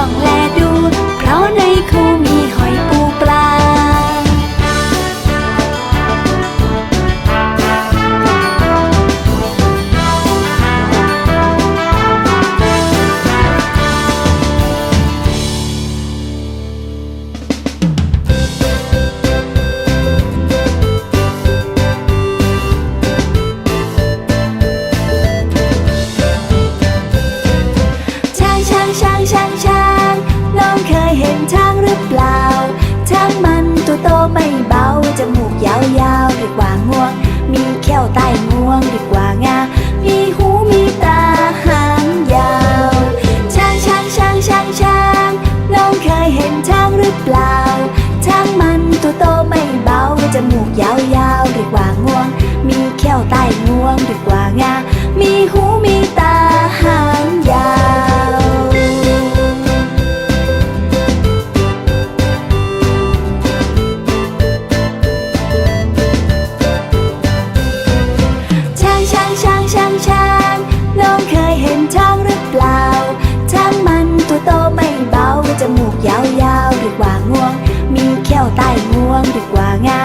าก ใต้งวงดีกว่างา เบาจมูกยาวๆเรียกว่างวง มีแข้วใต้งวงดีกว่างา